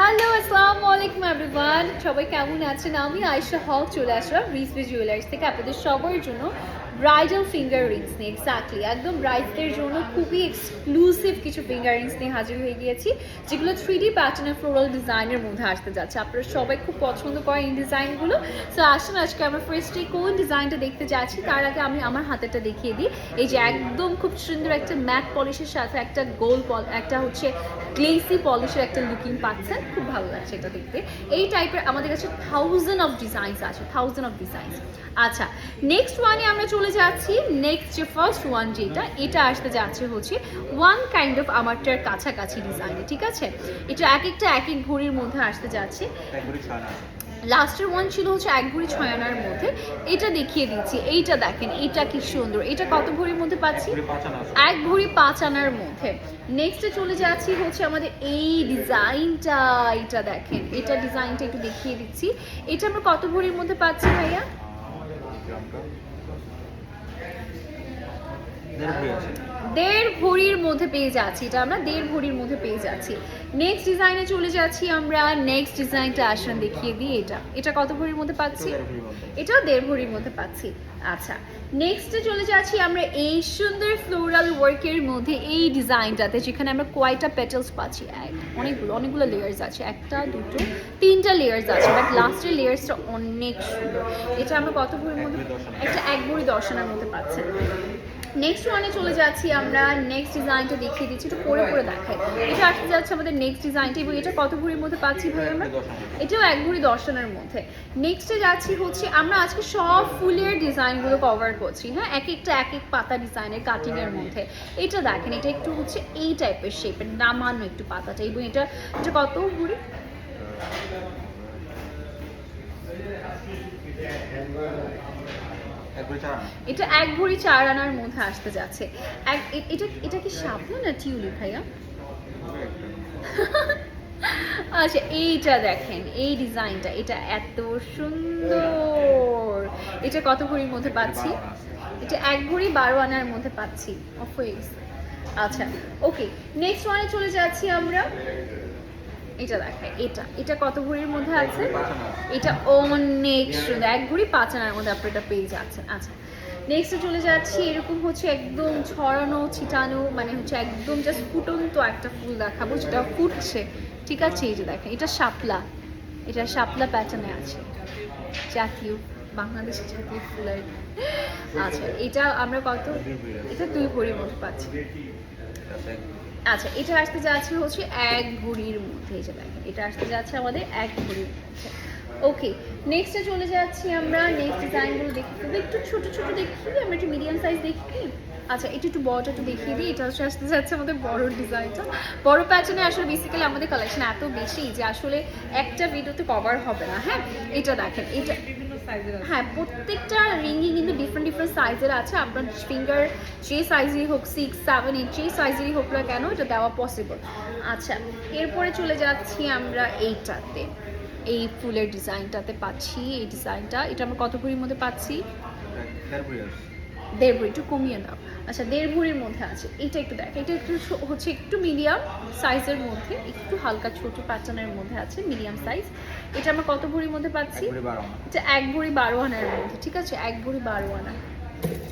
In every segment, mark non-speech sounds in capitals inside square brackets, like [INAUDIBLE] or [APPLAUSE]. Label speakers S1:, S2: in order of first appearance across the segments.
S1: Hello আসসালামু আলাইকুম everyone সবাই কেমন আছেন? আমি আয়শা হক, চলে আসলাম রিসবি জুয়েলার্স থেকে আপনাদের সবার জন্য ব্রাইডাল ফিঙ্গার রিংস নিয়ে। এক্স্যাক্টলি একদম ব্রাইডদের জন্য খুবই এক্সক্লুসিভ কিছু ফিঙ্গার রিংস নিয়ে হাজির হয়ে গিয়েছি, যেগুলো থ্রি ডি প্যাটার্নের ফ্লোরাল ডিজাইনের মধ্যে আসতে যাচ্ছে। আপনারা সবাই খুব পছন্দ করেন এই ডিজাইনগুলো সো আসুন, আজকে আমরা ফার্স্টে কোন ডিজাইনটা দেখতে যাচ্ছি, তার আগে আমি আমার হাতেটা দেখিয়ে দিই। এই যে একদম খুব সুন্দর একটা ম্যাট পলিশের সাথে একটা গোল একটা হচ্ছে গ্লেসি পলিশের একটা লুকিং পাচ্ছেন, খুব ভালো লাগছে এটা দেখতে। এই টাইপের আমাদের কাছে থাউজেন্ড অফ ডিজাইনস আছে থাউজেন্ড অফ ডিজাইনস আচ্ছা নেক্সট ওয়ানে আমরা চলে যাচ্ছি। নেক্সট যে ফার্স্ট ওয়ান যেটা, এটা আসতে যাচ্ছে হচ্ছে ওয়ান কাইন্ড অফ আমারটার কাছাকাছি ডিজাইনে ঠিক আছে? এটা এক একটা এক এক ঘড়ির মধ্যে আসতে যাচ্ছে। লাস্টের ওয়ান ছিল হচ্ছে এক ভরি ছয় আনার মধ্যে। এটা দেখিয়ে দিচ্ছি। এইটা দেখেন এটা কি সুন্দর। এটা কত ভরির মধ্যে পাচ্ছি? এক ভরি পাঁচ আনার। মধ্যে। নেক্সটে চলে যাচ্ছি হচ্ছে আমাদের এই ডিজাইনটা এটা দেখেন এটা ডিজাইনটা একটু দেখিয়ে দিচ্ছি। এটা আমরা কত ভরির মধ্যে পাচ্ছি ভাইয়া?
S2: দেড়
S1: ভরির মধ্যে পেয়ে যাচ্ছি এটা আমরা দেড় ভরির মধ্যে পেয়ে যাচ্ছি। নেক্সট ডিজাইনে চলে যাচ্ছি আমরা নেক্সট ডিজাইনটা আসুন দেখিয়ে দিই এটা। এটা কত ভরির মধ্যে পাচ্ছি? এটাও দেড় ভরির মধ্যে পাচ্ছি। আচ্ছা নেক্সটে চলে যাচ্ছি আমরা এই সুন্দর ফ্লোরাল ওয়ার্কের মধ্যে এই ডিজাইনটাতে যেখানে আমরা কয়টা পেটালস পাচ্ছি? অনেকগুলো অনেকগুলো লেয়ার্স আছে। একটা দুটো তিনটা লেয়ার্স আছে বাট লাস্টের লেয়ার্সটা অনেক সুন্দর। এটা আমরা কত ভরির মধ্যে। একটা এক ভরি দর্শনের মধ্যে পাচ্ছেন নেক্সট ওয়ানে চলে যাচ্ছি আমরা নেক্সট ডিজাইনটা দেখিয়ে দিচ্ছি একটু পরে পরে দেখাই। এটা আসতে যাচ্ছে আমাদের নেক্সট ডিজাইনটা এবং এটা কত ভরির মধ্যে পাচ্ছি ভাই আমরা? এটাও এক ভরি দর্শনের মধ্যে। নেক্সটে যাচ্ছি হচ্ছে আমরা আজকে সব ফুলের ডিজাইনগুলো কভার করছি হ্যাঁ? এক একটা এক এক পাতা ডিজাইনের কাটিং এর মধ্যে। এটা দেখেন এটা একটু হচ্ছে এই টাইপের শেপের নামানো একটু পাতাটা। এবং এটা এটা কত
S2: আনা।
S1: এটা এক ভরি চার আনার মধ্যে আসতে যাচ্ছে। এক এটা এটা কি সাবধান না টিউলি ভাইয়া। [LAUGHS] আচ্ছা এইটা দেখেন এই ডিজাইনটা এটা এত সুন্দর। এটা কত ভরির মধ্যে পাচ্ছি। এটা এক ভরি বারো আনার মধ্যে পাচ্ছি অফ হয়ে গেছে আচ্ছা ওকে নেক্সট ওয়ানে চলে যাচ্ছি আমরা। এটা দেখাই এটা এটা কত ভরির মধ্যে আছে। এটা অনেক সুন্দর এক ভরি পাঁচ আনার মধ্যে আপনি এটা পেয়ে যাচ্ছেন। আচ্ছা নেক্সটে চলে যাচ্ছি, এরকম হচ্ছে একদম ছড়ানো, ছিটানো মানে হচ্ছে একদম জাস্ট ফুটন্ত একটা ফুল দেখাবো যেটা ফুটছে ঠিক আছে, এই যে দেখেন, এটা শাপলা এটা শাপলা প্যাটার্নে আছে জাতীয় বাংলাদেশের জাতীয় ফুল আর আচ্ছা এটা আমরা কত
S2: ভরি।
S1: এটা দুই ভরির মধ্যে পাচ্ছি
S2: ভরি।
S1: আচ্ছা এটা আসতে যাচ্ছে হচ্ছে এক ভরির মধ্যে, এই যে দেখেন, এটা আসতে যাচ্ছে আমাদের এক ভরির মধ্যে ওকে নেক্সটে চলে যাচ্ছি আমরা। নেক্সট ডিজাইনগুলো দেখি। তবে একটু ছোটো ছোট দেখি। আমরা একটু মিডিয়াম সাইজ দেখি। আচ্ছা এটা একটু বড়টা একটু দেখিয়ে দিই। এটা হচ্ছে আসতে যাচ্ছে আমাদের বড় ডিজাইনটা বড় প্যাটার্নে আসলে বেসিক্যালি আমাদের কালেকশন এত বেশি যে আসলে একটা ভিডিওতে কভার হবে না। হ্যাঁ এটা দেখেন এটা হ্যাঁ প্রত্যেকটা রিংই কিন্তু ডিফারেন্ট ডিফারেন্ট সাইজের আছে। আপনার ফিঙ্গার যে সাইজেরই হোক সিক্স সেভেন এইট যে সাইজেরই হোক না কেন এটা দেওয়া পসিবল আচ্ছা এরপরে চলে যাচ্ছি আমরা এইটাতে। এই ফুলের ডিজাইনটাতে পাচ্ছি এই ডিজাইনটা। এটা আমরা কত ভরির মধ্যে পাচ্ছি?
S2: দেড় ভরি।
S1: একটু কমিয়ে নাও। আচ্ছা দেড় ভরির মধ্যে আছে। এটা একটু দেখ এটা একটু হচ্ছে একটু মিডিয়াম সাইজের মধ্যে একটু হালকা ছোট প্যাটার্নের মধ্যে আছে মিডিয়াম সাইজ। এটা আমরা কত ভরির মধ্যে পাচ্ছি। এটা এক ভরি বারো আনার মধ্যে ঠিক আছে? এক ভরি বারো আনা।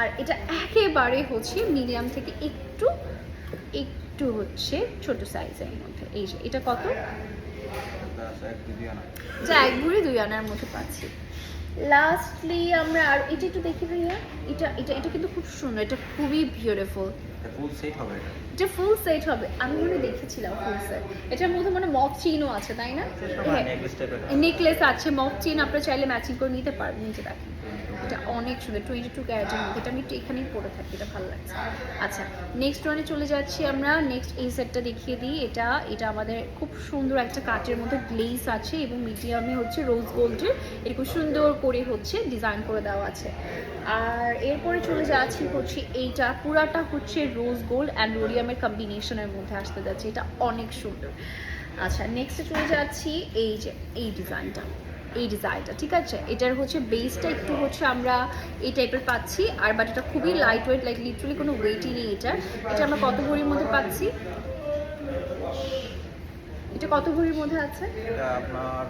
S1: আর এটা একেবারে হচ্ছে মিডিয়াম থেকে একটু একটু হচ্ছে ছোট সাইজের মধ্যে। এই যে এটা কত?
S2: আছে এক
S1: ভরি দুই আনার মধ্যে পাচ্ছি। লাস্টলি আমরা আর এটা একটু দেখি ভাইয়া। এটা এটা এটা কিন্তু খুব সুন্দর এটা খুবই বিউটিফুল
S2: এটা ফুল সেট হবে এটা।
S1: এটা ফুল সেট হবে। আমি মনে দেখেছিলাম ফুল সেট এটার মধ্যে মানে মক চেইনও আছে তাই না। নেকলেস আছে মক চেইন আপনারা চাইলে ম্যাচিং করে নিতে পারবেন নিচে দেখেন এটা অনেক সুন্দর টোয়েন্টি টু ক্যারেটের মধ্যে এটা আমি এখানেই পরে থাকি, এটা ভালো লাগছে। আচ্ছা নেক্সট ওয়ানে চলে যাচ্ছি আমরা। নেক্সট এই সেটটা দেখিয়ে দিই। এটা এটা আমাদের খুব সুন্দর একটা কাঠের মধ্যে গ্লেস আছে এবং মিডিয়ামে হচ্ছে রোজ গোল্ডের এরকম সুন্দর করে হচ্ছে ডিজাইন করে দেওয়া আছে। আর এরপরে চলে যাচ্ছি হচ্ছে এইটা। পুরাটা হচ্ছে রোজ গোল্ড অ্যান্ড রোডিয়ামের কম্বিনেশনের মধ্যে আসতে যাচ্ছে। এটা অনেক সুন্দর। আচ্ছা নেক্সটে চলে যাচ্ছি এই যে, এই ডিজাইনটা এই ডিজাইনটা ঠিক আছে? এটার হচ্ছে বেসটা একটু হচ্ছে আমরা এই টাইপের পাচ্ছি আর বাট এটা খুবই লাইট ওয়েট লাইক লিটারালি কোনো ওয়েটই নেই এটার। এটা আমরা কত ভরির মধ্যে পাচ্ছি? এটা কত ভরির মধ্যে আছে?
S2: এটা আপনার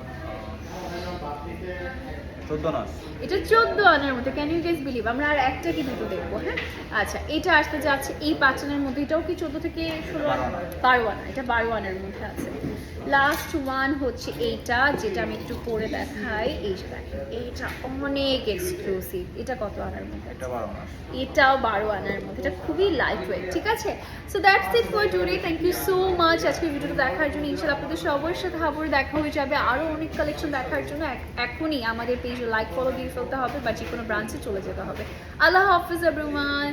S2: চোদ্দ
S1: আনার মধ্যে ক্যান ইউ গেস বিলিভ আমরা আর একটা কি দুটো দেখব হ্যাঁ? আচ্ছা এটা আসতে যাচ্ছে এই পাঁচ আনার মধ্যে এটাও কি চোদ্দ থেকে ষোলো আনা?
S2: বারো আনা।
S1: এটা বারো আনার মধ্যে আছে। লাস্ট ওয়ান হচ্ছে এইটা যেটা আমি একটু পরে দেখাই। এই যে দেখেন এইটা অনেক এক্সক্লুসিভ এটা কত আনার মধ্যে
S2: এটা
S1: এটাও বারো আনার মধ্যে। এটা খুবই লাইট ওয়েট ঠিক আছে? So that's it for today thank you so much আজকে ভিডিওটা দেখার জন্য ইনশাল্লাহ আপনাদের সবার সাথে আবার দেখা হয়ে যাবে। আরও অনেক কালেকশন দেখার জন্য এখনই আমাদের পেজে লাইক ফলো দিয়ে ফেলতে হবে বা যে কোনো ব্রাঞ্চে চলে যেতে হবে। আল্লাহ হাফিজ এভরিওয়ান